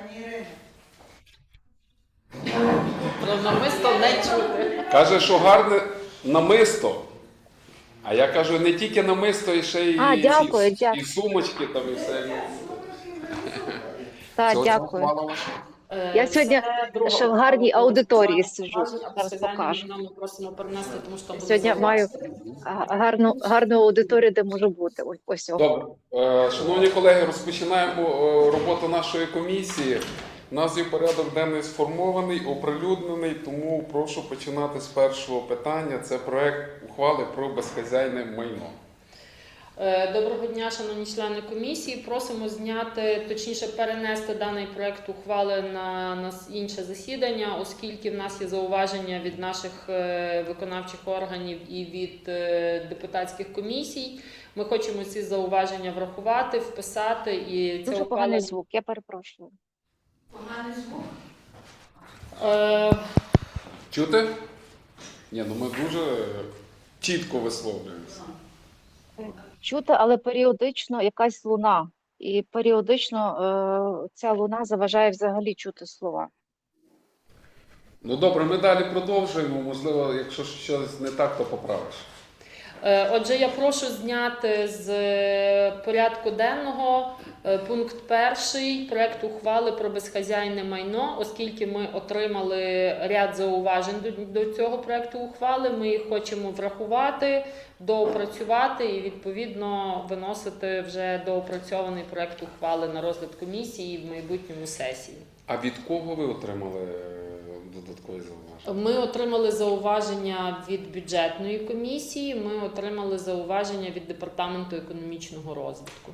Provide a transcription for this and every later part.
Пані Ірино, Про намисто не чути. Каже, що гарне намисто. А я кажу, не тільки намисто, і ще й, А, дякую, і дякую. сумочки там, і все. Так, Все, дякую. Ваша. Я сьогодні ще в гарній аудиторії сиджу. Зараз покажу. Ми просимо перенести, тому що там буде Сьогодні маю гарну, гарну аудиторію, де можу бути. Ось- Ось. Добре. Е, Шановні колеги, розпочинаємо е, роботу нашої комісії. У нас є порядок денний сформований, оприлюднений, тому прошу починати з першого питання. Це проект ухвали про безхазяйне майно. Е, Доброго дня, шановні члени комісії. Просимо зняти, точніше перенести даний проект ухвали на, на інше засідання, оскільки в нас є зауваження від наших е, виконавчих органів і від е, депутатських комісій. Ми хочемо ці зауваження врахувати, вписати і ця Дуже ухвала поганий звук, я перепрошую. поганий звук. Е, Чути? Ні, ну ми дуже чітко висловлюємося. Чути, але періодично якась луна. І періодично е, ця луна заважає взагалі чути слова. Ну добре, ми далі продовжуємо. Можливо, якщо щось не так, то поправиш. Е, Отже, я прошу зняти з е, порядку денного е, пункт перший проект ухвали про безхазяйне майно, оскільки ми отримали ряд зауважень до, цього проекту ухвали. Ми їх хочемо врахувати, доопрацювати і відповідно виносити вже доопрацьований проект ухвали на розгляд комісії в майбутньому сесії. А від кого ви отримали додаткові зауваження? Ми отримали зауваження від бюджетної комісії. Ми отримали зауваження від департаменту економічного розвитку.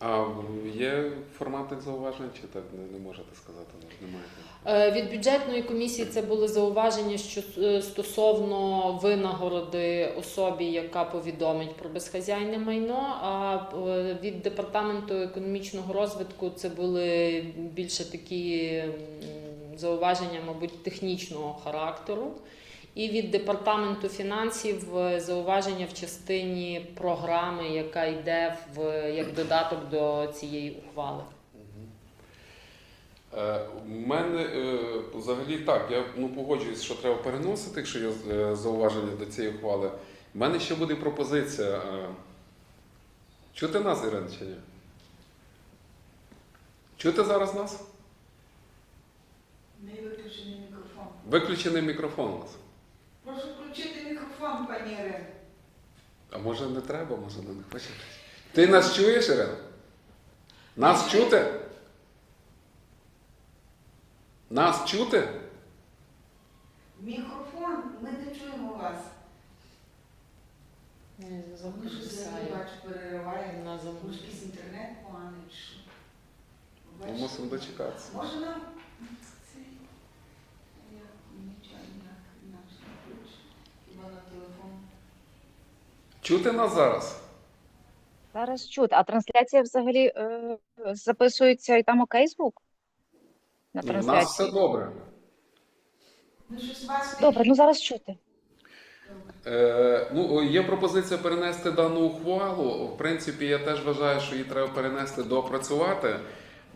А є формат зауважень, чи так не, не можете сказати? Немає. Е, Від бюджетної комісії це були зауваження, що е, стосовно винагороди особі, яка повідомить про безхазяйне майно. А е, від департаменту економічного розвитку це були більше такі зауваження, мабуть, технічного характеру. І від департаменту фінансів е, зауваження в частині програми, яка йде в як додаток до цієї ухвали. Е, У мене е, взагалі так, я ну, погоджуюсь, що треба переносити, якщо є зауваження до цієї ухвали. У мене ще буде пропозиція. Чути нас, Ірина? Чути зараз нас? Не виключений мікрофон. Виключений мікрофон у нас. Прошу включити мікрофон, пані Ірино. А може не треба, може не хоче. Ти нас чуєш, Ірина? Нас чути? Нас чути? Мікрофон, ми не чуємо вас. Ми не бачу, перериває. на зам- Може, якийсь інтернет поганий? Ми мусимо дочекатися. Може нам цей... Я нічого ніяк інакше не включу. Хіба на телефон. Чути нас зараз? Зараз чути. А трансляція взагалі е, записується і там окей звук? На У нас все добре. Ну, Добре, ну зараз чути. Е, ну, є пропозиція перенести дану ухвалу. В принципі, я теж вважаю, що її треба перенести доопрацювати.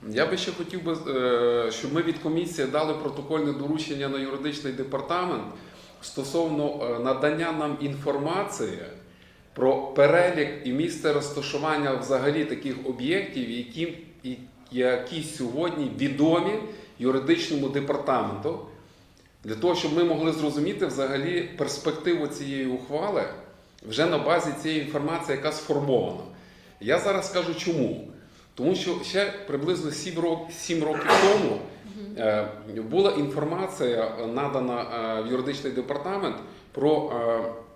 Я би ще хотів би, е, щоб ми від комісії дали протокольне доручення на юридичний департамент стосовно е, надання нам інформації про перелік і місце розташування взагалі таких об'єктів, які, які сьогодні відомі юридичному департаменту. Для того, щоб ми могли зрозуміти взагалі перспективу цієї ухвали вже на базі цієї інформації, яка сформована. Я зараз скажу чому. Тому що ще приблизно 7 років, 7 років тому е, була інформація надана е, в юридичний департамент про е,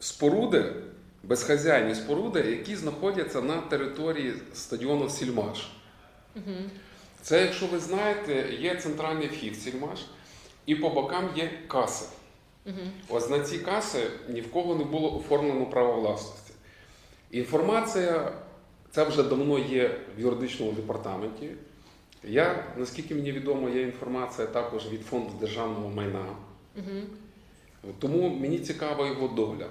споруди, безхазяйні споруди, які знаходяться на території стадіону Сільмаш. Мгм. Це, якщо ви знаєте, є центральний вхід Сільмаш, і по бокам є каси. Мгм. Ось на ці каси ні в кого не було оформлено право власності. Інформація це вже давно є в юридичному департаменті. Я, наскільки мені відомо, є інформація також від фонду державного майна. Мгм. Тому мені цікава його доля.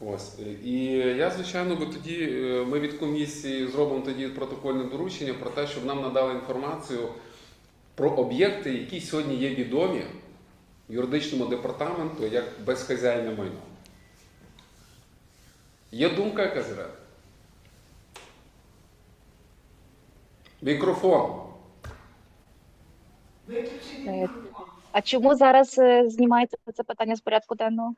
Ось. І я, звичайно, би тоді е, ми від комісії зробимо тоді протокольне доручення про те, щоб нам надали інформацію про об'єкти, які сьогодні є відомі юридичному департаменту як безхазяйне майно. Є думка якась Ірина? Мікрофон. Е. А чому зараз е, знімається це питання з порядку денного?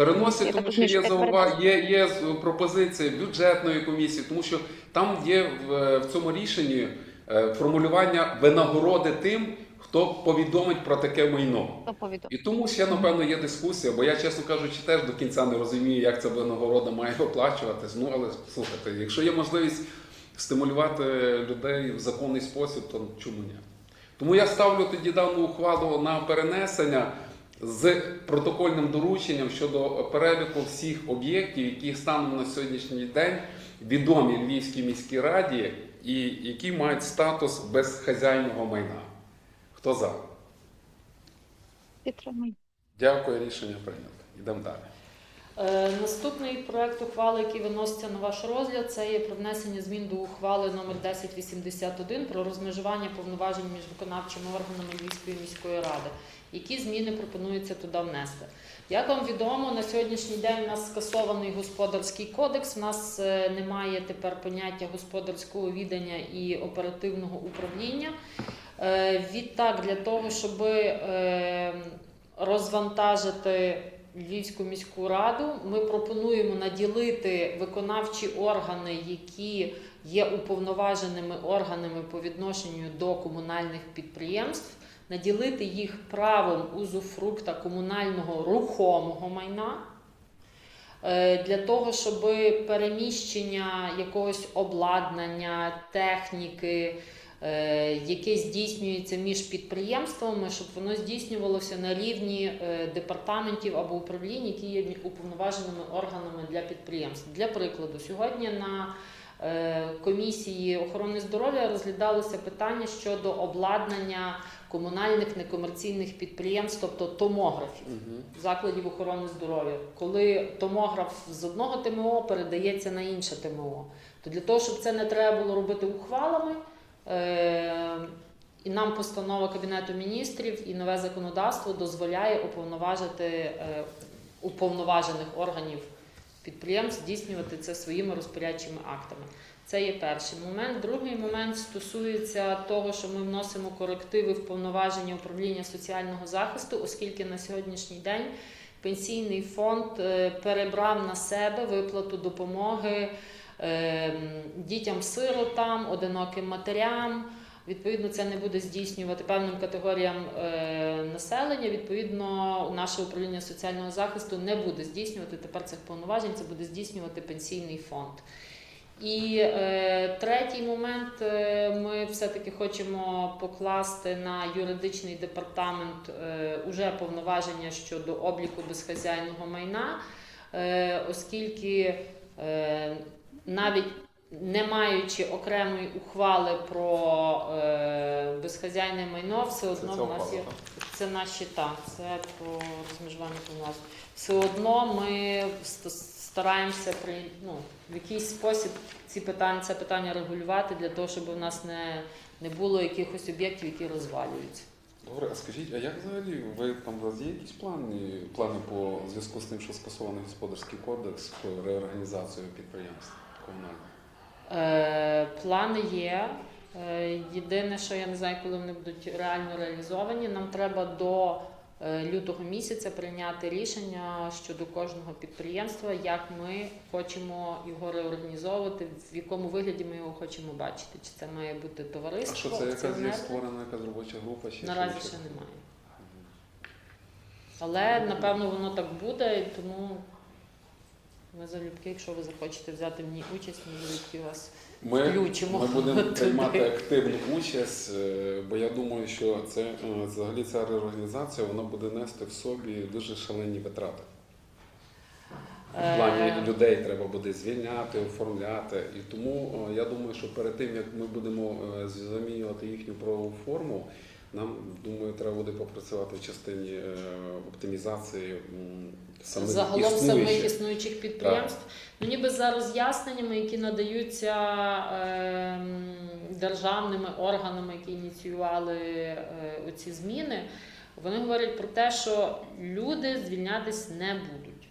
Переносять, Я тому що є що як заува... є, є пропозиція бюджетної комісії, тому що там є в, в цьому рішенні е, формулювання винагороди тим, хто повідомить про таке майно. І тому ще, напевно, є дискусія, бо я, чесно кажучи, теж до кінця не розумію, як ця винагорода має оплачуватись. Ну, але слухайте, якщо є можливість стимулювати людей в законний спосіб, то чому ні? Тому я ставлю тоді дану ухвалу на перенесення з протокольним дорученням щодо переліку всіх об'єктів, які станом на сьогоднішній день відомі Львівській міській раді і які мають статус безхазяйного майна. Хто за? Підтримую. Дякую, рішення прийнято. Йдемо далі. Е, Наступний проект ухвали, який виноситься на ваш розгляд, це є про внесення змін до ухвали номер 1081 про розмежування повноважень між виконавчими органами Львівської міської ради. Які зміни пропонується туди внести? Як вам відомо, на сьогоднішній день у нас скасований господарський кодекс. У нас е, немає тепер поняття господарського відання і оперативного управління. Е, Відтак, для того, щоб е, розвантажити Львівську міську раду, ми пропонуємо наділити виконавчі органи, які є уповноваженими органами по відношенню до комунальних підприємств, наділити їх правом узуфрукта комунального рухомого майна. е, Для того, щоб переміщення якогось обладнання, техніки, е, яке здійснюється між підприємствами, щоб воно здійснювалося на рівні е, департаментів або управлінь, які є уповноваженими органами для підприємств. Для прикладу, сьогодні на комісії охорони здоров'я розглядалося питання щодо обладнання комунальних некомерційних підприємств, тобто томографів закладів охорони здоров'я, коли томограф з одного ТМО передається на інше ТМО. То для того, щоб це не треба було робити ухвалами, е- і нам постанова Кабінету міністрів і нове законодавство дозволяє уповноважити е- уповноважених органів підприємств здійснювати це своїми розпорядчими актами. Це є перший момент. Другий момент стосується того, що ми вносимо корективи в повноваження управління соціального захисту, оскільки на сьогоднішній день пенсійний фонд е, перебрав на себе виплату допомоги е, дітям-сиротам, одиноким матерям. Відповідно, це не буде здійснювати певним категоріям е, населення. Відповідно, наше управління соціального захисту не буде здійснювати тепер цих повноважень, це буде здійснювати пенсійний фонд. І е, третій момент е, ми все-таки хочемо покласти на юридичний департамент е, уже повноваження щодо обліку безхазяйного майна, е, оскільки е, навіть не маючи окремої ухвали про е, безхазяйне майно, все одно в нас є це наші так, це про розмежування повноважень. Все одно ми ст- стараємося при ну, в якийсь спосіб ці питання, це питання регулювати для того, щоб у нас не, не було якихось об'єктів, які розвалюються. Добре, а скажіть, а як взагалі ви там у вас є якісь плани, плани по зв'язку з тим, що скасований господарський кодекс про реорганізацію підприємств комунальних? Е, плани є. Е, єдине, що я не знаю, коли вони будуть реально реалізовані. Нам треба до лютого місяця прийняти рішення щодо кожного підприємства, як ми хочемо його реорганізовувати, в якому вигляді ми його хочемо бачити. Чи це має бути А товариство? що це якась є створена якась робоча група? Чи Наразі ще немає. Але напевно воно так буде, тому ми залюбки, якщо ви захочете взяти в ній участь, ми залюбки вас Ми, включимо ми будемо туди. приймати активну участь, е, бо я думаю, що це е, взагалі ця реорганізація вона буде нести в собі дуже шалені витрати. В плані Е, людей треба буде звільняти, оформляти. І тому я думаю, що перед тим як ми будемо замінювати їхню правову форму, Нам, думаю, треба буде попрацювати в частині е, оптимізації самих Загалом існуючих. самих існуючих підприємств. Ну, ніби за роз'ясненнями, які надаються ем, державними органами, які ініціювали е, оці зміни, вони говорять про те, що люди звільнятись не будуть.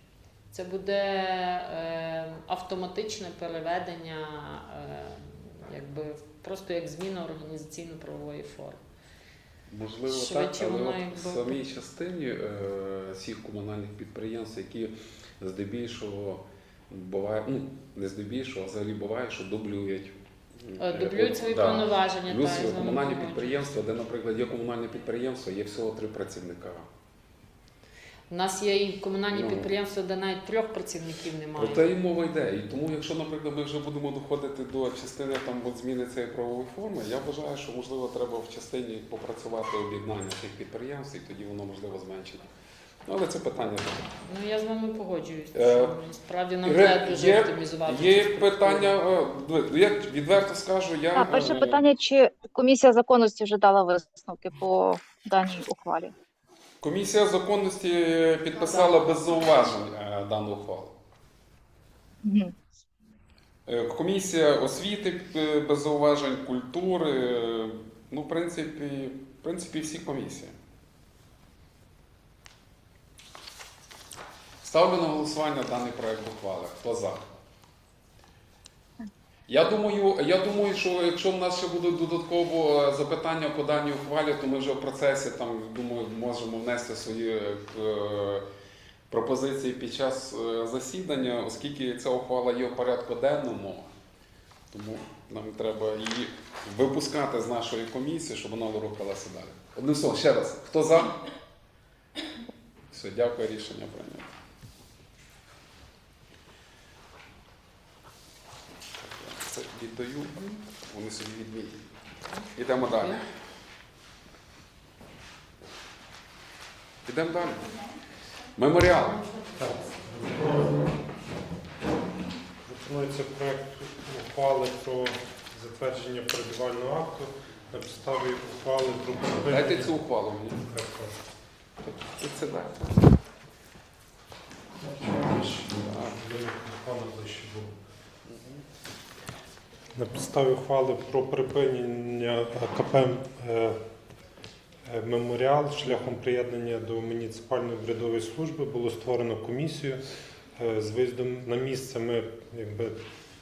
Це буде е, автоматичне переведення, е, якби просто як зміна організаційно-правової форми. Можливо, так, але от в самій частині е, всіх комунальних підприємств, які здебільшого буває, ну не здебільшого, а взагалі буває, що дублюють. Е, Дублюють свої да. повноваження. Плюс та, з вами комунальні підприємства, де, наприклад, є комунальне підприємство, є всього три працівника. У нас є і комунальні Ну. підприємства, де навіть трьох працівників Про немає. те і мова йде. І тому, якщо, наприклад, ми вже будемо доходити до частини там от зміни цієї правової форми, я вважаю, що можливо треба в частині попрацювати об'єднання тих підприємств, і тоді воно можливо зменшить. Ну, але це питання таке. Ну я з вами погоджуюсь. Е, що Справді нам треба дуже оптимізувати. Є питання, е, я відверто скажу, я А, перше е, питання, чи комісія законності вже дала висновки по даній ухвалі? Комісія законності підписала без зауважень е, дану ухвалу. Е, Комісія освіти е, без зауважень, культури, ну, в принципі, в принципі, всі комісії. Ставлю на голосування даний проект ухвали. Хто за? Я думаю, я думаю, що якщо в нас ще будуть додатково е, запитання по даній ухвалі, то ми вже в процесі там, думаю, можемо внести свої е, пропозиції під час е, засідання, оскільки ця ухвала є в порядку денному, тому нам треба її випускати з нашої комісії, щоб вона рухалася далі. Одним словом, ще раз, хто за? Все, дякую, рішення прийнято. Це віддаю, вони собі відмінять. Ідемо далі. Ідемо далі. Меморіал. Пропонується проект ухвали про затвердження передавального акту на підставі ухвали про Дайте цю ухвалу мені. І це дайте. так. Для ближче було. На підставі ухвали про припинення КП е, е, меморіал шляхом приєднання до муніципальної обрядової служби було створено комісію. Е, З виїздом на місце ми якби,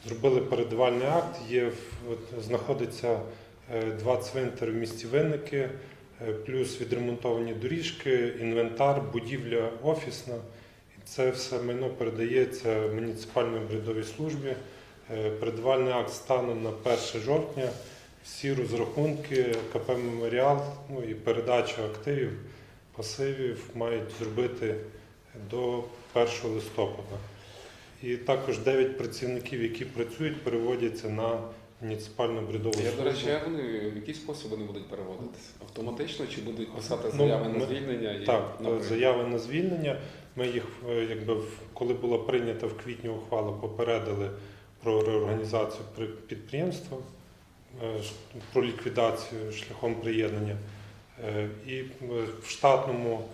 зробили передавальний акт. Є, от, знаходиться два цвинтари в місті Винники, плюс відремонтовані доріжки, інвентар, будівля офісна. І це все майно передається муніципальній обрядовій службі. Е, Передавальний акт станом на 1 жовтня. Всі розрахунки КП Меморіал ну і передачу активів, пасивів мають зробити до 1 листопада. І також 9 працівників, які працюють, переводяться на муніципальну бредову Я, до речі, як вони, в який спосіб вони будуть переводитися? Автоматично чи будуть писати Ну, заяви на звільнення? І, Так, наприклад, заяви на звільнення. Ми їх, е, якби коли була прийнята в квітні ухвала, попередили про реорганізацію підприємства, е, про ліквідацію шляхом приєднання. Е, І е, в штатному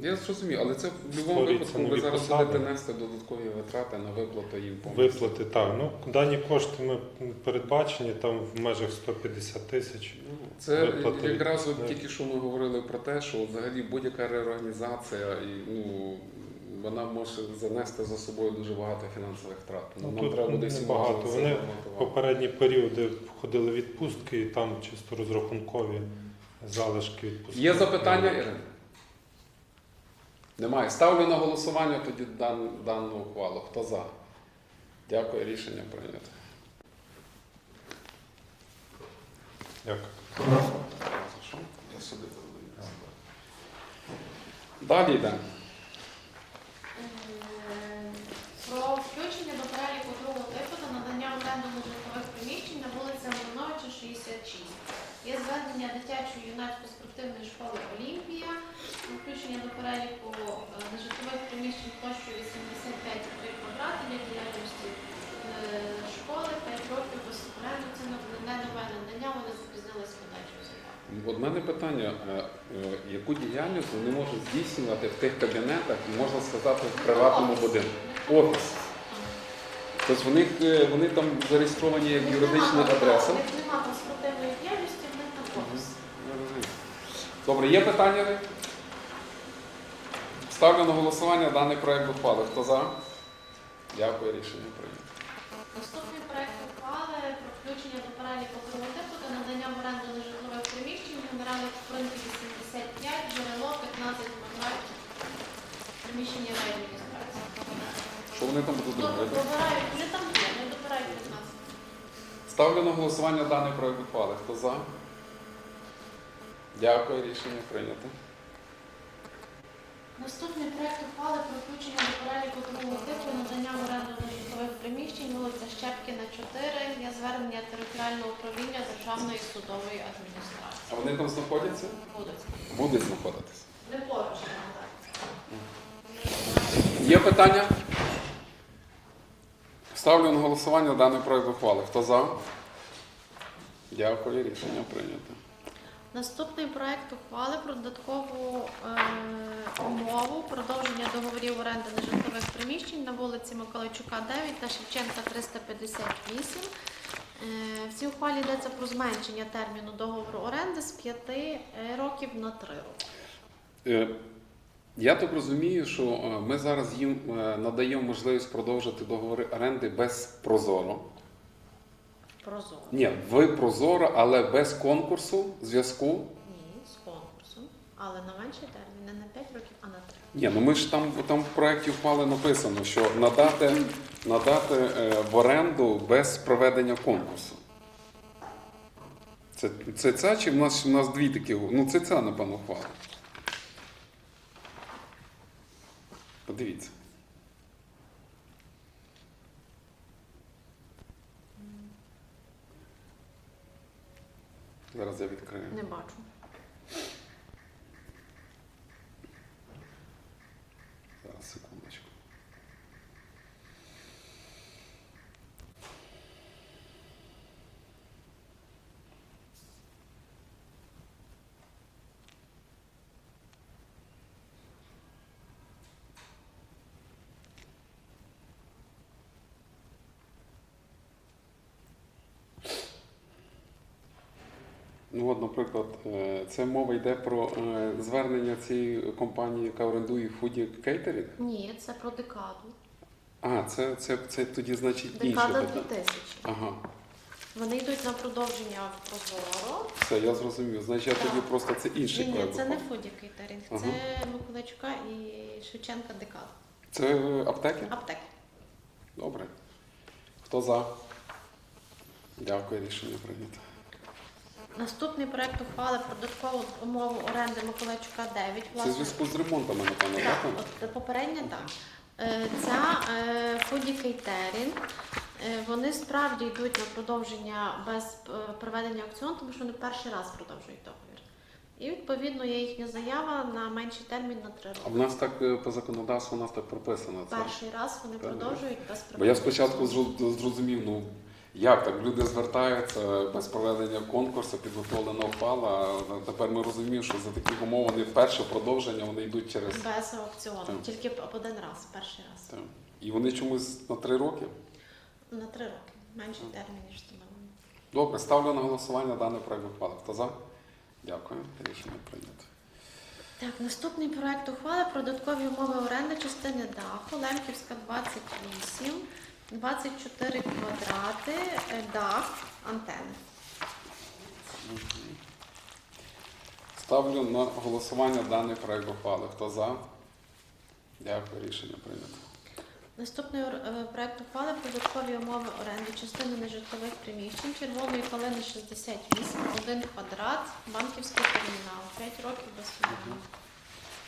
Я зрозумів, але це в будь-якому випадку ви зараз будете нести додаткові витрати на виплату їм повністю. виплати. Так, ну дані кошти ми передбачені там в межах 150 тисяч. Ну, Це Виплати якраз от тільки що ми говорили про те, що взагалі будь-яка реорганізація і ну. Вона може занести за собою дуже багато фінансових втрат. Ну, нам тут треба буде всі небагато. Вони. Попередні періоди входили відпустки, і там чисто розрахункові залишки відпустки. Є запитання, Ірина? Немає. Ставлю на голосування тоді дан, дану ухвалу. Хто за? Дякую, рішення прийнято. Дякую. Я собі. Далі йдемо. Е, Про включення до переліку другого типу та надання оренду житлових приміщень на вулиці Антоновича, 66. Є звернення дитячої юнацької спортивної школи Олімпія. Включення до переліку е, нежитлових приміщень площею 85,3 квадрати для діяльності е, школи 5 років без. Це не нове надання, вони запізнилися подачу. От мене питання, е, яку діяльність вони можуть здійснювати в тих кабінетах, можна сказати, в приватному будинку? Офіс. Тобто вони, е, вони там зареєстровані як юридична адреса. У них немає там спортивної діяльності, в них там офіс. Добре, є питання? Ставлю на голосування даний проект ухвали. Хто за? Дякую, рішення прийнято. Наступний проект ухвали про включення до переліку типу та надання в оренду нежитлових приміщень генеральних спринтів 85, джерело 15 квадратів, приміщення реадміністрації. Вони там будуть робити? добирають, вони там є, не добирають 15. Ставлю на голосування даний проект ухвали. Хто за? Дякую, рішення прийнято. Наступний проект ухвали про включення до переліку другого типу надання в оренду нежитлових приміщень вулиця Щепкіна 4 є звернення територіального управління Державної судової адміністрації. А вони там знаходяться? Будуть. Будуть знаходитися. Не поруч, так. Є питання? Ставлю на голосування даний проект ухвали. Хто за? Дякую, рішення прийнято. Наступний проект ухвали про додаткову е, умову продовження договорів оренди нежитлових приміщень на вулиці Миколайчука 9 та Шевченка 358. Е, в цій ухвалі йдеться про зменшення терміну договору оренди з 5 років на 3 роки. Е, Я так розумію, що е, ми зараз їм е, надаємо можливість продовжити договори оренди без прозоро. Прозоро. Ні, ви прозоро, але без конкурсу зв'язку. Ні, з конкурсом, але на менший термін, не на 5 років, а на 3. Ні, ну ми ж там, там в проєкті впали написано, що надати, надати е, в оренду без проведення конкурсу. Це, це ця чи в нас, в нас дві такі? Ну, це ця, напевно, ухвала. Подивіться. Зараз я відкрию. Не бачу. Зараз секундочку. Ну от, наприклад, е, це мова йде про е, звернення цієї компанії, яка орендує фуді кейтерінг. Ні, це про декаду. А, це, це, це тоді значить інше Декада 2000. Ага, Вони йдуть на продовження в Прозоро. все, я зрозумів. Значить, я тоді просто це інший Ні, ні, це не. Фуді Кейтерінг, Ага. це Миколайчука і Шевченка Декада. Це аптеки? Аптеки. Добре. Хто за? Дякую, рішення прийнято. Наступний проект ухвали про додаткову умову оренди Миколайчука 9. Це в Власне, зв'язку з ремонтами, напевно, так, так? от попередня так. Е, Ця е, Фуді Кейтерінг, е, вони справді йдуть на продовження без е, проведення аукціону, тому що вони перший раз продовжують договір. І відповідно є їхня заява на менший термін на 3 А роки. в нас так е, по законодавству у нас так прописано. Це. Перший раз вони Перший продовжують без Бо я проведення спочатку зру- зрозумів, ну як так, люди звертаються без проведення конкурсу, підготовлена ухвала, тепер ми розуміємо, що за таких умов вони перше продовження вони йдуть через. Без аукціону, Так. тільки один раз, перший раз. Так. І вони чомусь на три роки. На три роки. Менший термін, ніж встановлений. Добре, ставлю на голосування даний проект ухвали. Хто за? Дякую. Рішення прийнято. Так, наступний проект ухвали про додаткові умови оренди частини даху. Лемківська 28, 24 квадрати, е, дах, антени. Ставлю на голосування даний проект ухвали. Хто за? Дякую, рішення прийнято. Наступний е, проект ухвали про додаткові умови оренди частини нежитлових приміщень червоної калини 68, 1 квадрат, банківський термінал, 5 років без фінансу.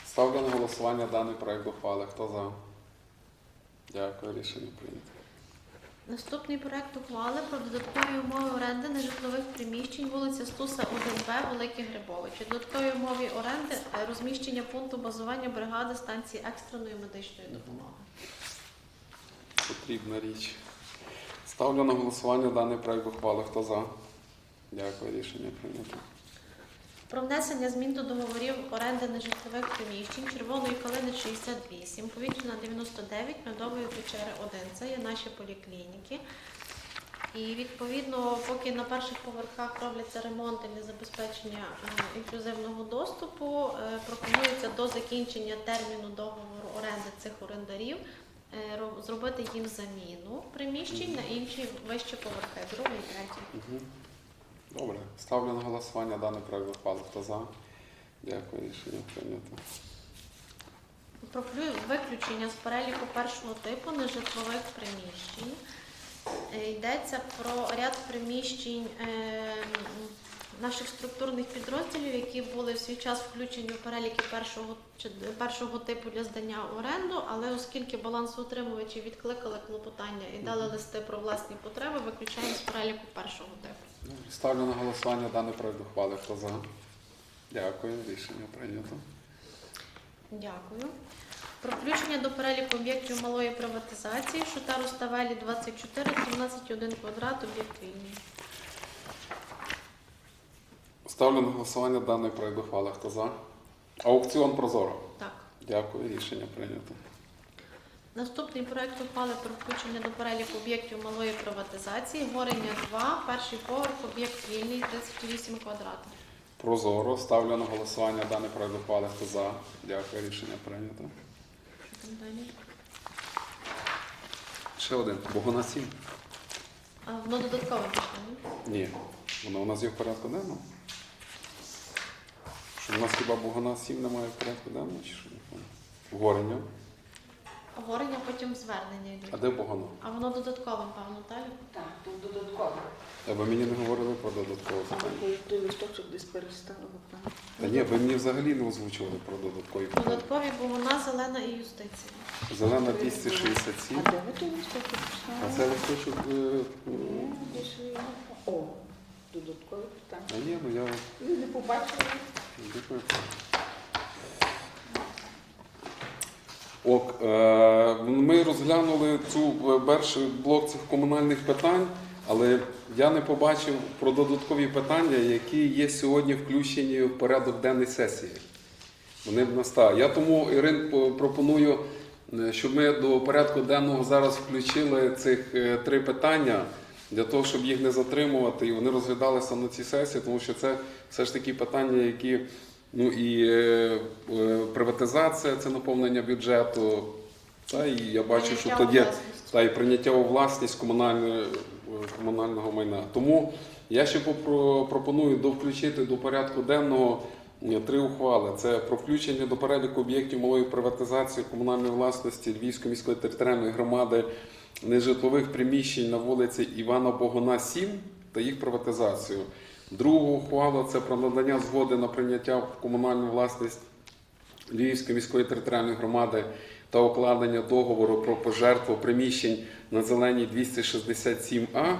Ставлю на голосування даний проект ухвали. Хто за? Дякую, рішення прийнято. Наступний проект ухвали про додаткові умови оренди нежитлових приміщень вулиця Стуса 1Б, Великі Грибовичі. Додаткові умови оренди е, розміщення пункту базування бригади станції екстреної медичної допомоги. Потрібна річ. Ставлю на голосування даний проект ухвали. Хто за? Дякую, рішення прийнято. Про внесення змін до договорів оренди нежитлових приміщень Червоної калини 68, Повітряна 99, Медової печери 1. Це є наші поліклініки. І відповідно, поки на перших поверхах робляться ремонти для забезпечення е, інклюзивного доступу, е, пропонується до закінчення терміну договору оренди цих орендарів е, зробити їм заміну приміщень на інші вищі поверхи, другий, третій. Добре. Ставлю на голосування даний проект ухвали. Хто за? Дякую, рішення прийнято. Про виключення з переліку першого типу нежитлових приміщень. Е, Йдеться про ряд приміщень е, наших структурних підрозділів, які були в свій час включені в переліки першого, першого типу для здання оренду, але оскільки балансоутримувачі відкликали клопотання і дали листи про власні потреби, виключаємо з переліку першого типу. Добре. Ставлю на голосування даний проект ухвали. Хто за? Дякую, рішення прийнято. Дякую. Про включення до переліку об'єктів малої приватизації Шута Руставелі 24, 13,1 квадрат, об'єкт вільний. Ставлю на голосування даний проект ухвали. Хто за? Аукціон Прозоро. Так. Дякую, рішення прийнято. Наступний проект ухвали про включення до переліку об'єктів малої приватизації. Горення 2, перший поверх, об'єкт вільний, 38 квадратів. Прозоро. Ставлю на голосування даний проект ухвали. Хто за? Дякую, рішення прийнято. Що там далі? Ще один. Богона 7. А воно додаткове пішло, ні? Ні. Воно у нас є в порядку денному. Що у нас хіба Богона 7 немає в порядку денному? Чи що? Горення. Горення, потім звернення А де Богона? А воно додатковим, певно, далі? Так, тут додатково. А ви мені не говорили про додаткове питання. Той листочок десь переставила. певно. Та ні, ви мені взагалі не озвучували про додаткові питання. Додаткові, бо вона зелена і юстиція. Зелена 267. А де ви той листочок А це листочок. е, Ні, десь О, додаткове питання. А ні, ну я Ви не побачили? Дякую. Ок, е, ми розглянули цю е, перший блок цих комунальних питань, але я не побачив про додаткові питання, які є сьогодні включені в порядок денний сесії. Вони б настали. Я тому, Ірин, пропоную, е, щоб ми до порядку денного зараз включили цих три питання для того, щоб їх не затримувати, і вони розглядалися на цій сесії, тому що це все ж таки питання, які ну і е, е, приватизація, це наповнення бюджету. Та і я бачу, що Прийняття у тоді власність. та і прийняття у власність комунальної, е, комунального майна. Тому я ще попро- пропоную довключити до порядку денного е, три ухвали. Це про включення до переліку об'єктів малої приватизації комунальної власності Львівської міської територіальної громади нежитлових приміщень на вулиці Івана Богона, 7 та їх приватизацію. Другу ухвалу це про надання згоди на прийняття в комунальну власність Львівської міської територіальної громади та укладення договору про пожертву приміщень на зеленій 267А.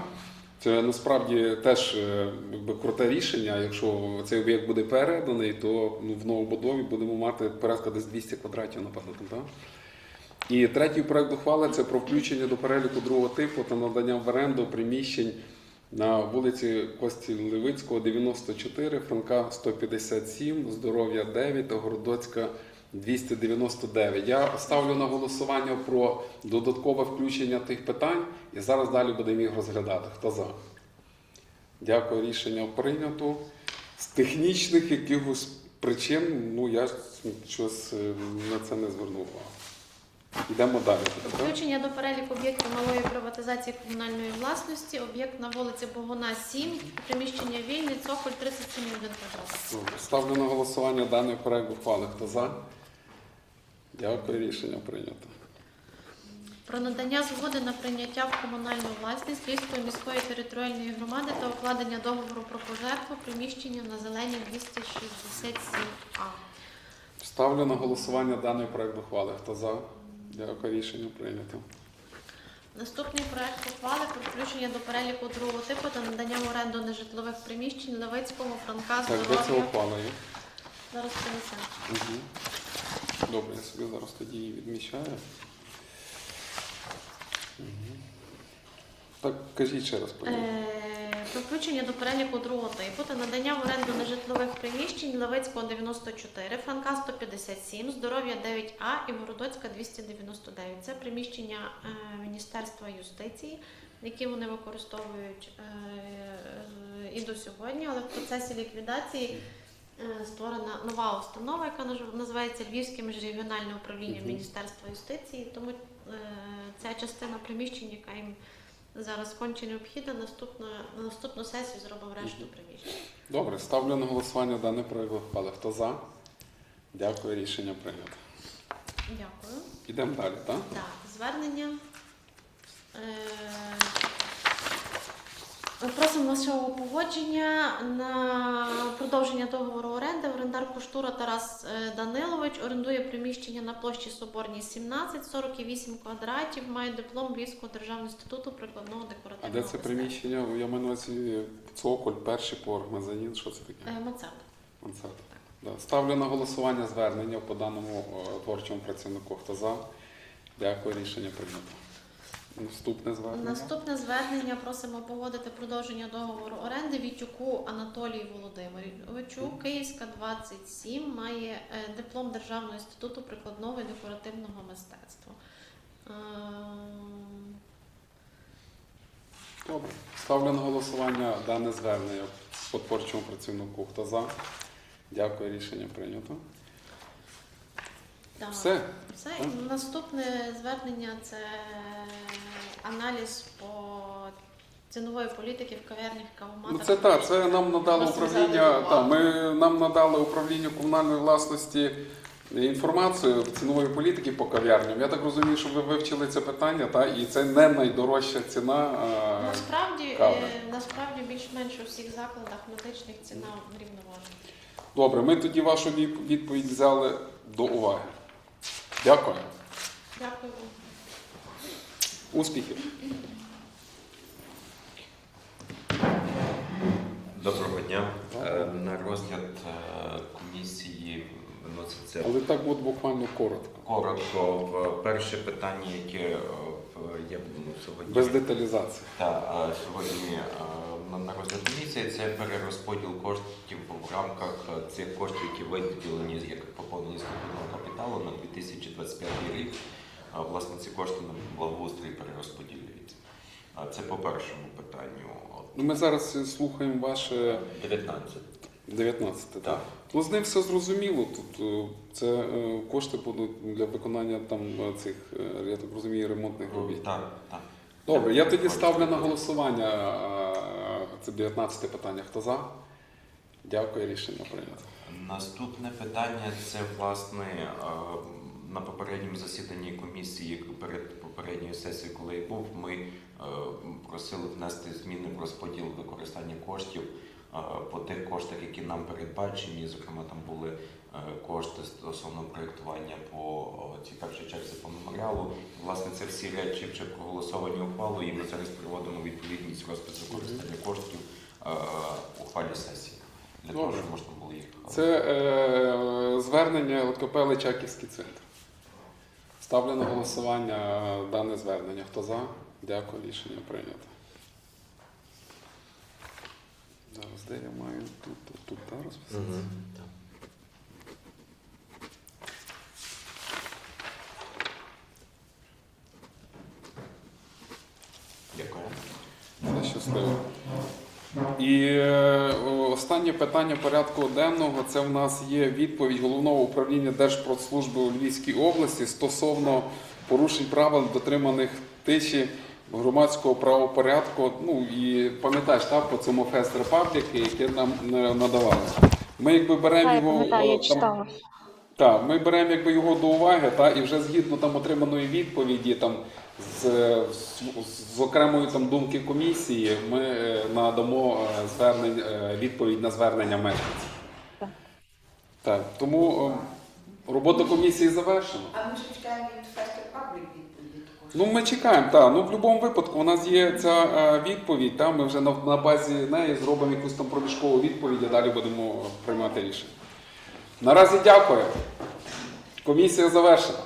Це насправді теж е, якби, круте рішення. Якщо цей об'єкт буде переданий, то ну, в новобудові будемо мати порядка десь 200 квадратів, напевно. Так? І третій проект ухвали це про включення до переліку другого типу та надання в оренду приміщень на вулиці Кості Левицького, 94, Франка 157, Здоров'я 9 Городоцька 299. Я ставлю на голосування про додаткове включення тих питань і зараз далі будемо їх розглядати. Хто за? Дякую, рішення прийнято. З технічних якихось причин ну, я щось е, на це не звернув увагу. Йдемо далі. Включення до переліку об'єктів малої приватизації комунальної власності, об'єкт на вулиці Богуна 7, приміщення вільне, цоколь 37,1 квадрат. Ставлю на голосування даний проект ухвали. Хто за? Дякую, рішення прийнято. Про надання згоди на прийняття в комунальну власність Львівської міської територіальної громади та укладення договору про пожертву приміщення на зеленій 267А. Ставлю на голосування даний проект ухвали. Хто за? Дякую, рішення прийнято. Наступний проект ухвали про включення до переліку другого типу та надання в оренду нежитлових приміщень Левицького, Франка, Так, де це Здоров'я. ухвала є? Зараз принесемо. Угу. Добре, я собі зараз тоді її відмічаю. Угу. Так, кажіть ще раз. Е, Про включення до переліку другого типу та надання в оренду нежитлових приміщень Левицького 94, Франка 157, Здоров'я 9А і Городоцька 299. Це приміщення е, Міністерства юстиції, які вони використовують е, і до сьогодні, але в процесі ліквідації створена нова установа, яка називається Львівське міжрегіональне управління Міністерства юстиції. Тому ця частина приміщень, яка їм зараз конче необхідно. Наступну, на наступну сесію зробимо решту приміщення. Добре, ставлю на голосування даний проект ухвали. Хто за? Дякую, рішення прийнято. Дякую. Ідемо далі, так? Так, звернення. Е, просимо вашого погодження на продовження договору оренди. Орендар Коштура Тарас е, Данилович орендує приміщення на площі Соборній 17, 48 квадратів, має диплом Львівського державного інституту прикладного А декоративного де це мистецтва. приміщення? Я маю на увазі цоколь, перший поверх, мезонін, що це таке? Е, Мацат. Мансард. Да. Ставлю на голосування звернення по даному е, творчому працівнику. Хто за? Дякую, рішення прийнято. Наступне звернення. Наступне звернення просимо погодити продовження договору оренди Вітюку Анатолію Володимировичу. Київська 27 має е, диплом Державного інституту прикладного і декоративного мистецтва. Ем, Добре. Ставлю на голосування дане звернення по творчому працівнику. Хто за? Дякую, рішення прийнято. Так. Все. Все. І Наступне звернення це аналіз по цінової політики в кав'ярнях Ну це так, це нам надало управління. Та, ми нам надали управління комунальної власності інформацію цінової політики по кав'ярням. Я так розумію, що ви вивчили це питання, та і це не найдорожча ціна. а, Насправді, Кави. е, насправді більш-менш у всіх закладах медичних ціна рівноважена. Добре, ми тоді вашу відповідь взяли до уваги. Дякую. Дякую. Успіхів. Доброго дня. Е, На розгляд е, комісії виноситься Але так от буквально коротко. коротко в перше питання, яке е, є ну, сьогодні. Без деталізації. Та е, сьогодні е, на- розгляд комісії це перерозподіл коштів в рамках е, цих коштів, які виділені як поповнення статутного капіталу на 2025 рік. Власне, ці кошти на благоустрій перерозподілюються. А Це по першому питанню. Ну, ми зараз е, слухаємо ваше 19. 19 так? Так. Ну, з ним все зрозуміло. Тут е, це кошти будуть для виконання там цих, я так розумію, ремонтних робіт. Так, так. Добре, я тоді ставлю на голосування це 19 питання. Хто за? Дякую, рішення прийнято. Наступне питання це власне е, на попередньому засіданні комісії перед попередньою сесією, коли був, ми е, просили внести зміни в розподіл використання коштів по тих коштах, які нам передбачені. Зокрема, там були е, кошти стосовно проєктування по цій першій черзі по меморіалу. Власне, це всі речі вже проголосовані ухвалою, і ми зараз приводимо відповідність розпис використання коштів е, ухвалі сесії. Для того, щоб можна було їх Це е, звернення ЛКП Личаківський центр. Ставлю на голосування е, дане звернення. Хто за? Дякую, рішення прийнято. Де я маю тут, тут, тут та, розписатися? Дякую. Все щасливо. І е, останнє питання порядку денного це в нас є відповідь головного управління Держпродслужби у Львівській області стосовно порушень правил дотриманих тиші громадського правопорядку. Ну і пам'ятаєш так, по цьому Фест Репаблік, яке нам надавали. Ми якби беремо його. я е, там, читала. так, ми беремо якби його до уваги, та, і вже згідно там отриманої відповіді, там з, з, з окремої там думки комісії, ми е, надамо е, звернень, е, відповідь на звернення мешканців. Так. Так, тому е, робота комісії завершена. А ми ж чекаємо від Фест Репаблік відповіді також. Ну, ми чекаємо, так. Ну, в будь-якому випадку у нас є ця е, відповідь, та, ми вже на, на базі неї зробимо якусь там проміжкову відповідь, а далі будемо приймати рішення. Наразі дякую. Комісія завершена.